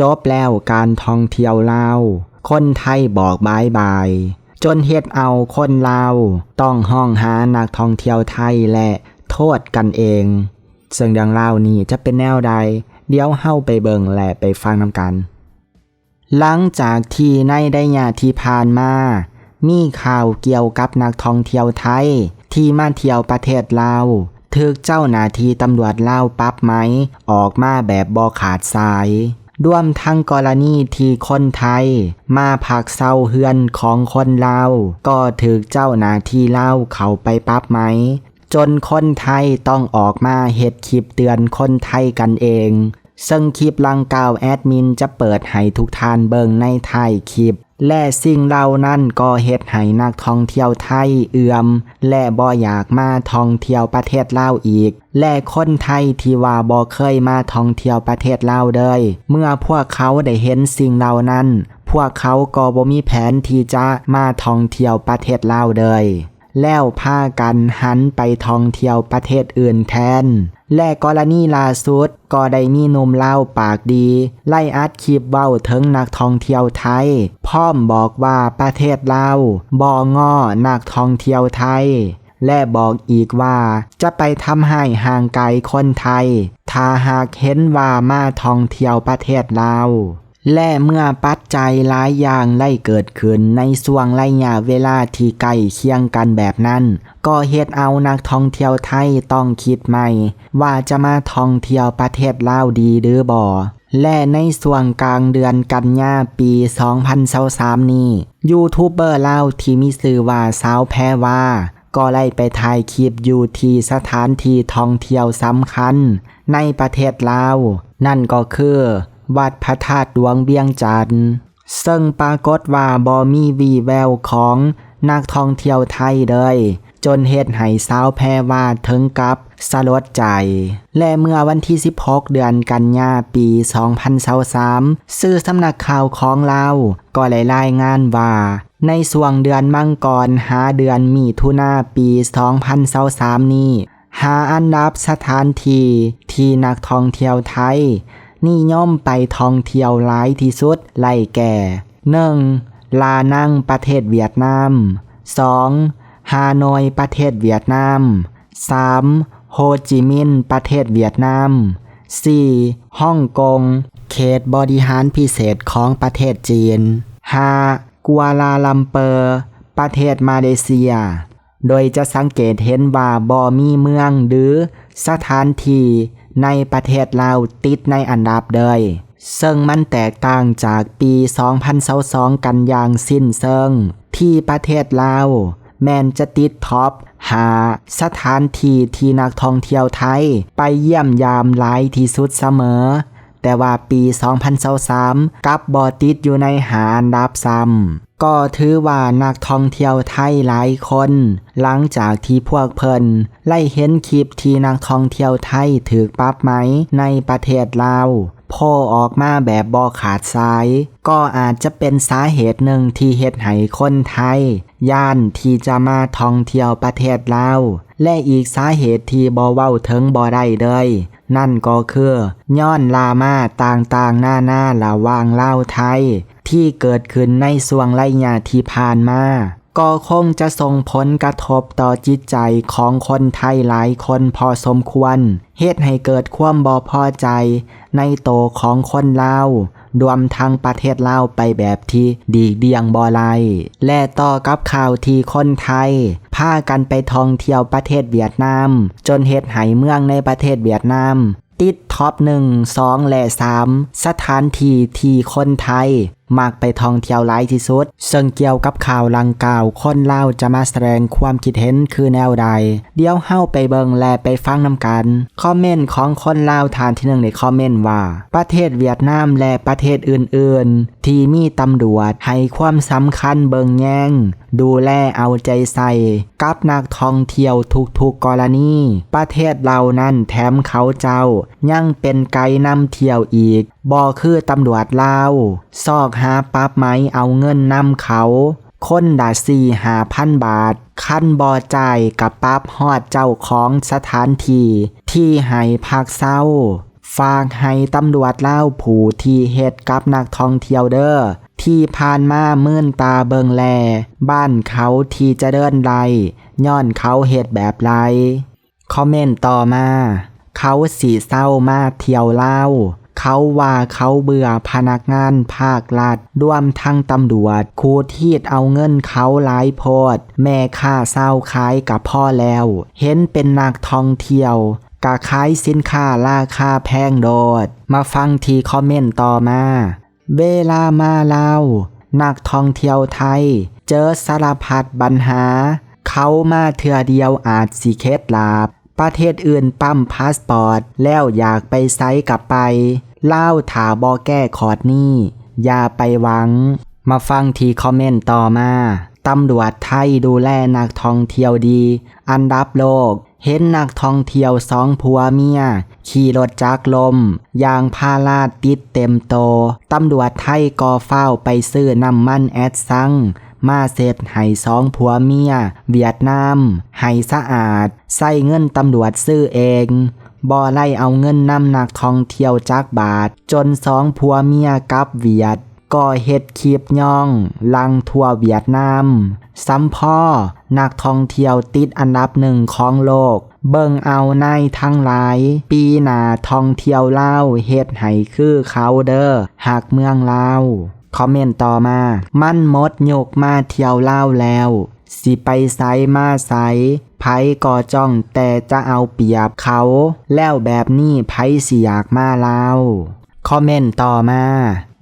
จบแล้วการท่องเที่ยวลาว คนไทยบอกบายบาย จนเฮ็ดเอาคนลาว ต้องห้องหานักท่องเที่ยวไทยและโทษกันเอง ซึ่งดังเล่านี้จะเป็นแนวใด เดี๋ยวเฮ้าไปเบิงและไปฟังนำกัน หลังจากที่ในได้ยาที่ผ่านมามีข่าวเกี่ยวกับนักท่องเที่ยวไทย ที่มาเที่ยวประเทศลาวถึกเจ้าหน้าที่ตำรวจลาวปรับไหม ออกมาแบบบอขาดสาย ร่วมทั้งกรณีที่คนไทย มาพักเศร้าเฮือนของคนลาว ก็ถึกเจ้าหน้าที่ลาวเข้าไปปั๊บไหม จนคนไทยต้องออกมาเฮ็ดคลิปเตือนคนไทยกันเอง ซึ่งคลิปลังเก่าแอดมินจะเปิดให้ทุกท่านเบิงในท้ายคลิป และสิ่งเหล่านั้นก็เฮ็ดให้นักท่องเที่ยวไทยเอื่อม และบ่อยากมาท่องเที่ยวประเทศลาวอีก และคนไทยที่ว่าบ่เคยมาท่องเที่ยวประเทศลาวเลย เมื่อพวกเขาได้เห็นสิ่งเหล่านั้น พวกเขาก็บ่มีแผนที่จะมาท่องเที่ยวประเทศลาวเลยแล้วพากันหันไปท่องเที่ยวประเทศอื่นแทน และกรณีล่าสุดก็ได้มีหนุ่มเล่าปากดี ไล่อัดคลิปเว้าถึงนักท่องเที่ยวไทย พร้อมบอกว่าประเทศเราบองอนักท่องเที่ยวไทย และบอกอีกว่าจะไปทำให้ห่างไกลคนไทย ถ้าหากเห็นว่ามาท่องเที่ยวประเทศเรา และเมื่อปัจจัยหลายอย่างไล่เกิดขึ้นในส่วงระยะเวลาที่ใกล้เคียงกันแบบนั้น ก็เฮ็ดเอานักท่องเที่ยวไทยต้องคิดใหม่ ว่าจะมาท่องเที่ยวประเทศลาวดีหรือบ่และในส่วงกลางเดือนกันยาปี 2023 นี้ยูทูบเบอร์ลาวที่มีชื่อว่าสาวแพรว่า ก็ไล่ไปถ่ายคลิปอยู่ที่สถานที่ท่องเที่ยวสำคัญ ในประเทศลาว นั่นก็คือ วัดพระธาตุดวงเบียงจันทร์ซึ่งปรากฏว่าบอมีวีแววของนักท่องเที่ยวไทยเลย จนเฮ็ดให้สาวแพรว่าถึงกับสลดใจ และเมื่อวันที่ 16 เดือนกันยาปี 2023สื่อสำนักข่าวของเราก็ได้รายงานว่า ในส่วงเดือนมังกรหาเดือนมีทุนาปี 2023 นี้ หาอันดับสถานที่ที่นักท่องเที่ยวไทย นิยมไปท่องเที่ยวหลายที่สุดไล่แก่ 1. ลานังประเทศเวียดนาม 2. ฮานอยประเทศเวียดนาม 3. โฮจิมินห์ประเทศเวียดนาม 4. ฮ่องกง เขตบริหารพิเศษของประเทศจีน 5. กัวลาลัมเปอร์ ประเทศมาเลเซีย โดยจะสังเกตเห็นว่าบ่มีเมืองหรือสถานที่ ในประเทศลาวติดในอันดับเลยซึ่งมันแตกต่างจากปี 2022กันอย่างสิ้นเชิง ที่ประเทศลาวแมนจะติดท็อปหาสถานที่ที่นักท่องเที่ยวไทย ไปเยี่ยมยามหลายที่สุดเสมอ แต่ว่าปี 2023กับบอติดอยู่ในหาอันดับซ้ำก็ถือว่านักท่องเที่ยวไทยหลายคน หลังจากที่พวกเพิ่นไล่เห็นคลิปที่นักท่องเที่ยวไทยถือปรับไหมในประเทศลาวโพออกมาแบบบอขาดสาย ก็อาจจะเป็นสาเหตุหนึ่งที่เฮ็ดให้คนไทย ย่านที่จะมาท่องเที่ยวประเทศลาวและอีกสาเหตุที่บอเว้าถึงบอได้เลย นั่นก็คือย้อนลามาต่างๆหน้าหน้าระว่างเล่าไทย ที่เกิดขึ้นในส่วงระยะที่ผ่านมาก็คงจะส่งผลกระทบต่อจิตใจของคนไทยหลายคนพอสมควร เหตุให้เกิดความบอพอใจในโตของคนลาว รวมทั้งประเทศลาวไปแบบที่ดีเดียงบอไลและต่อกับข่าวที่คนไทยพากันไปท่องเที่ยวประเทศเวียดนาม จนเหตุให้เมืองในประเทศเวียดนาม ติด ท็อปหนึ่งสองและสามสถานที่ที่คนไทยมักไปท่องเที่ยวหลายที่สุด ซึ่งเกี่ยวกับข่าวลังกล่าว คนเล่าจะมาแสดงความคิดเห็นคือแนวใด เดี๋ยวเฮ้าไปเบิงและไปฟังนำกัน คอมเมนต์ของคนเล่าทานที่หนึ่งในคอมเมนต์ว่า ประเทศเวียดนามและประเทศอื่นๆ ที่มีตำรวจให้ความสำคัญเบิงแยงดูแลเอาใจใส่กับนักท่องเที่ยวทุกๆกรณี ประเทศเรานั้นแถมเขาเจ้ายังังเป็นไกด์นำเที่ยวอีกบอคือตำรวจลาวซอกหาปั๊บไหมเอาเงินนำเขาคนด่าสี่หาพันบาท ขั้นบอจ่ายกับปั๊บฮอดเจ้าของสถานที่ที่ให้พักเศร้า ฝากให้ตำรวจเล่าผู้ที่เฮ็ดกับนักท่องเที่ยวเด้อที่ผ่านมามื่นตาเบิงแล บ้านเขาที่จะเดินไรย้อนเขาเฮ็ดแบบไร คอมเมนต์ต่อมา เขาสีเศร้ามาเที่ยวเล่า เขาว่าเขาเบื่อพนักงานภาครัฐร่วมทั้งตำรวจครูทีดเอาเงินเขาหลายโพด แม่ค่าเศร้าขายกับพ่อแล้ว เห็นเป็นนักท่องเที่ยวกะขายสินค้าราคาแพงโดด มาฟังทีคอมเมนต์ต่อมา เวลามาเล่านักท่องเที่ยวไทย เจอสารพัดปัญหา เขามาเถื่อเดียวอาจสิเคล็ดลาบ ประเทศอื่นปั๊มพาสปอร์ต แล้วอยากไปไซต์กลับไป เล่าถาบอแก้ขอดนี่อย่าไปหวัง มาฟังทีคอมเมนต์ต่อมาตำรวจไทยดูแลนักท่องเที่ยวดี อันดับโลก เห็นนักท่องเที่ยวสองผัวเมีย ขี่รถจักรลม ยางพาราดติดเต็มโต ตำรวจไทยก็เฝ้าไปซื้อน้ำมันแอดซัง มาเสร็จให้สองผัวเมีย เวียดนามให้สะอาด ใส่เงินตำรวจซื้อเองบ่ไล่เอาเงินนำหนักท่องเที่ยวจากบาท จนสองผัวเมียกับเวียดก็เฮ็ดคลิปย่อง ลังทั่วเวียดนามซ้ำพ่อ นักท่องเที่ยวติดอันดับหนึ่งของโลก เบิ่งเอาในทั้งหลาย ปีหนาท่องเที่ยวเล่าเฮ็ดให้คือเขาเด้อหากเมืองเล่า คอมเมนต์ต่อมา มั่นมดยกมาเที่ยวเล่าแล้ว สิไปไซมาไซไผก่อจ้องแต่จะเอาเปรียบเขา แล้วแบบนี้ไผสิอยากมาเล่าคอมเมนต์ต่อมา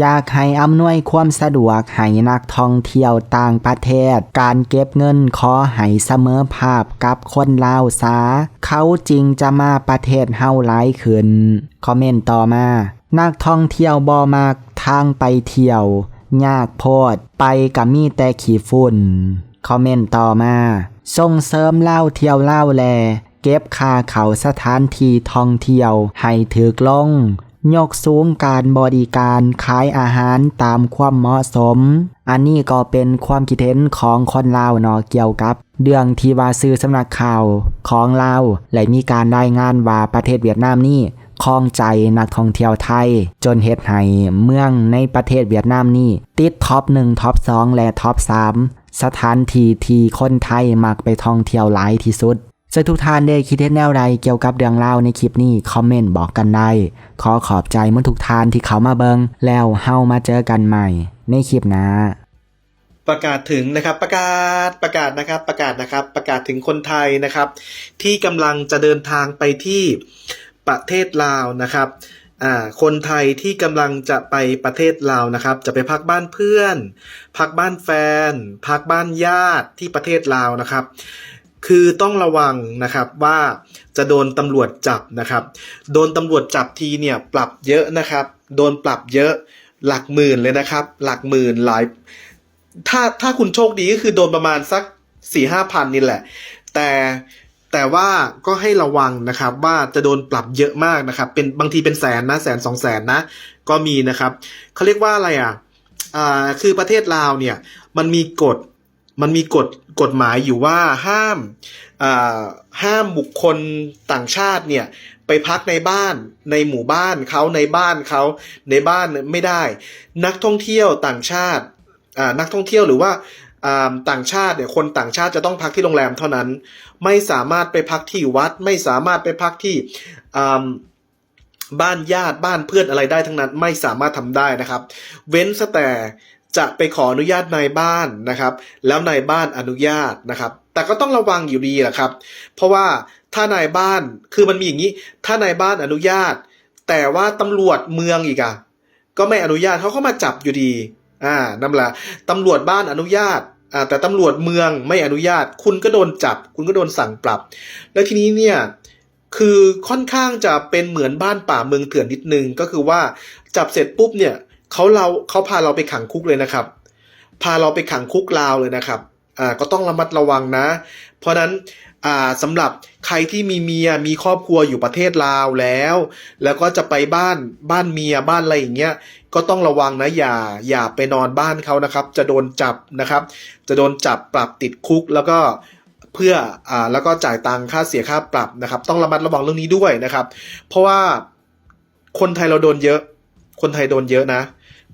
อยากให้อำนวยความสะดวกให้นักท่องเที่ยวต่างประเทศ การเก็บเงินขอให้เสมอภาพกับคนลาวซาเขาจริงจะมาประเทศเฮาหลายขึ้น คอมเมนต์ต่อมา นักท่องเที่ยวบ่มาก ทางไปเที่ยว ยากโพด ไปกับมีแต่ขี่ฝุ่น คอมเมนต์ต่อมาส่งเสริมเล่าเที่ยวเล่าแล เก็บค่าเขาสถานที่ท่องเที่ยว ให้ถึกลงยกสูงการบริการขายอาหารตามความเหมาะสม อันนี้ก็เป็นความคิดเห็นของคนลาวเนาะเกี่ยวกับ เรื่องที่ว่าซื้อสำนักข่าวของลาวและมีการรายงานว่าประเทศเวียดนามนี่ คล้องใจนักท่องเที่ยวไทย จนเฮ็ดให้เมืองในประเทศเวียดนามนี่ ติดท็อป1ท็อป2และท็อป3สถานที่ที่คนไทยมักไปท่องเที่ยวหลายที่สุดซึ่งทุกท่านได้คิดเห็นแนวใดเกี่ยวกับเรื่องเล่าวในคลิปนี้คอมเมนต์บอกกันได้ ขอขอบใจเมื่อทุกท่านที่เขามาเบิงแล้วเฮามาเจอกันใหม่ ในคลิปหน้าประกาศถึงนะครับประกาศประกาศนะครับประกาศนะครับ ประกาศถึงคนไทยนะครับ ที่กำลังจะเดินทางไปที่ ประเทศลาวนะครับอ่าคนไทยที่กำลังจะไปประเทศลาวนะครับ จะไปพักบ้านเพื่อน พักบ้านแฟน พักบ้านญาติที่ประเทศลาวนะครับ คือต้องระวังนะครับว่าจะโดนตำรวจจับนะครับ โดนตำรวจจับทีเนี่ยปรับเยอะนะครับ โดนปรับเยอะหลักหมื่นเลยนะครับ หลักหมื่นหลาย ถ้าถ้าคุณโชคดีก็คือโดนประมาณสักสี่ห้าพันนี่แหละ แต่ แต่ว่าก็ให้ระวังนะครับว่าจะโดนปรับเยอะมากนะครับ เป็นบางทีเป็นแสนนะแสนสองแสนนะ ก็มีนะครับเขาเรียกว่าอะไรอะอ่าคือประเทศลาวเนี่ยมันมีกฎมันมีกฎกฎหมายอยู่ว่าห้ามอ่าห้ามบุคคลต่างชาติเนี่ยไปพักในบ้านในหมู่บ้านเขาในบ้านเขาในบ้านไม่ได้ นักท่องเที่ยวต่างชาติอ่านักท่องเที่ยวหรือว่าอ่า ต่างชาติเนี่ยคนต่างชาติจะต้องพักที่โรงแรมเท่านั้น ไม่สามารถไปพักที่วัด ไม่สามารถไปพักที่บ้านญาติบ้านเพื่อนอะไรได้ทั้งนั้น ไม่สามารถทำได้นะครับ เว้นแต่จะไปขออนุญาตนายบ้านนะครับ แล้วนายบ้านอนุญาตนะครับ แต่ก็ต้องระวังอยู่ดีแหละครับ เพราะว่าถ้านายบ้านคือมันมีอย่างนี้ ถ้านายบ้านอนุญาต แต่ว่าตำรวจเมืองอีกอะก็ไม่อนุญาตเขาก็มาจับอยู่ดีอ่านั่นแหละตำรวจบ้านอนุญาต อ่าแต่ตำรวจเมืองไม่อนุญาต คุณก็โดนจับ คุณก็โดนสั่งปรับ แล้วทีนี้เนี่ยคือค่อนข้างจะเป็นเหมือนบ้านป่าเมืองเถื่อนนิดนึง ก็คือว่าจับเสร็จปุ๊บเนี่ยเขาเราเขาพาเราไปขังคุกเลยนะครับ พาเราไปขังคุกลาวเลยนะครับอ่าก็ต้องระมัดระวังนะ เพราะฉะนั้น อ่าสำหรับใครที่มีเมียมีครอบครัวอยู่ประเทศลาวแล้ว แล้วก็จะไปบ้านบ้านเมียบ้านอะไรอย่างเงี้ยก็ต้องระวังนะอย่าอย่าไปนอนบ้านเขานะครับ จะโดนจับนะครับ จะโดนจับปรับติดคุกแล้วก็เพื่ออ่าแล้วก็จ่ายตังค่าเสียค่าปรับนะครับ ต้องระมัดระวังเรื่องนี้ด้วยนะครับ เพราะว่าคนไทยเราโดนเยอะ คนไทยโดนเยอะนะ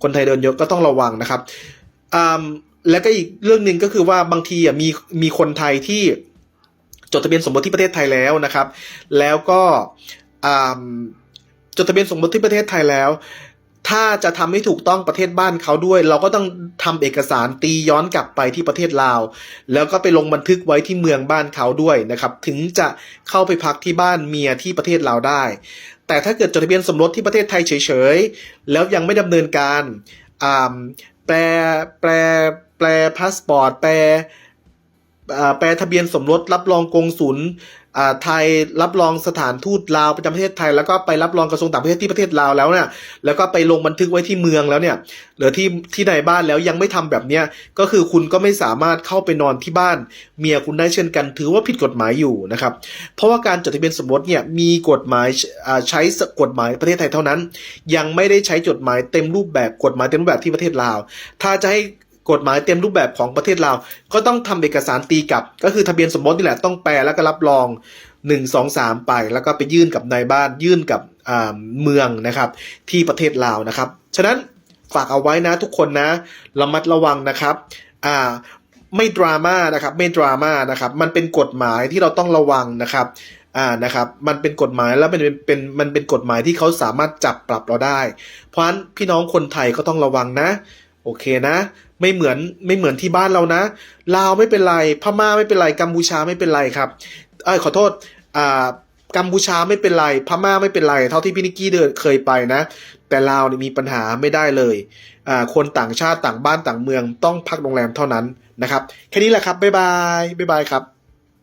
คนไทยโดนเยอะก็ต้องระวังนะครับอ่าแล้วก็อีกเรื่องหนึ่งก็คือว่าบางทีอะมีมีคนไทยที่ จดทะเบียนสมรสที่ประเทศไทยแล้วนะครับ แล้วก็จดทะเบียนสมรสที่ประเทศไทยแล้ว ถ้าจะทำให้ถูกต้องประเทศบ้านเขาด้วย เราก็ต้องทำเอกสารตีย้อนกลับไปที่ประเทศลาว แล้วก็ไปลงบันทึกไว้ที่เมืองบ้านเขาด้วยนะครับ ถึงจะเข้าไปพักที่บ้านเมียที่ประเทศลาวได้ แต่ถ้าเกิดจดทะเบียนสมรสที่ประเทศไทยเฉยๆ แล้วยังไม่ดำเนินการแปลแปลแปลพาสปอร์ตแปล แปลทะเบียนสมรสรับรองกงสุลอ่าไทยรับรองสถานทูตลาวประจำประเทศไทย แล้วก็ไปรับรองกระทรวงต่างประเทศที่ประเทศลาวแล้วเนี่ยแล้วก็ไปลงบันทึกไว้ที่เมืองแล้วเนี่ยหรือที่ที่ในบ้านแล้วยังไม่ทำแบบเนี้ยก็คือคุณก็ไม่สามารถเข้าไปนอนที่บ้าน เมียคุณได้เช่นกัน ถือว่าผิดกฎหมายอยู่นะครับเพราะว่าการจดทะเบียนสมรสเนี่ยมีกฎหมายใช้กฎหมายประเทศไทยเท่านั้น ยังไม่ได้ใช้จดหมายเต็มรูปแบบกฎหมายเต็มรูปแบบที่ประเทศลาว ถ้าจะให้ กฎหมายเต็มรูปแบบของประเทศลาว ก็ต้องทำเอกสารตีกลับ ก็คือทะเบียนสมรสนี่แหละต้องแปลแล้วก็รับรอง 1 2 3 ไป แล้วก็ไปยื่นกับนายบ้านยื่นกับอ่าเมืองนะครับ ที่ประเทศลาวนะครับ ฉะนั้นฝากเอาไว้นะทุกคนนะระมัดระวังนะครับอ่าไม่ดราม่านะครับไม่ดราม่านะครับ มันเป็นกฎหมายที่เราต้องระวังนะครับอ่านะครับ มันเป็นกฎหมายแล้วมันเป็นเป็นมันเป็นกฎหมายที่เขาสามารถจับปรับเราได้ เพราะฉะนั้นพี่น้องคนไทยก็ต้องระวังนะ โอเคนะ ไม่เหมือนไม่เหมือนที่บ้านเรานะลาวไม่เป็นไรพม่าไม่เป็นไรกัมพูชาไม่เป็นไรครับเอ้ยขอโทษอ่ากัมพูชาไม่เป็นไรพม่าไม่เป็นไร เท่าที่พี่นิกกี้เดินเคยไปนะ แต่ลาวนี่มีปัญหาไม่ได้เลยอ่าคนต่างชาติต่างบ้านต่างเมืองต้องพักโรงแรมเท่านั้นนะครับ แค่นี้แหละครับบ๊ายบายบ๊ายบายครับ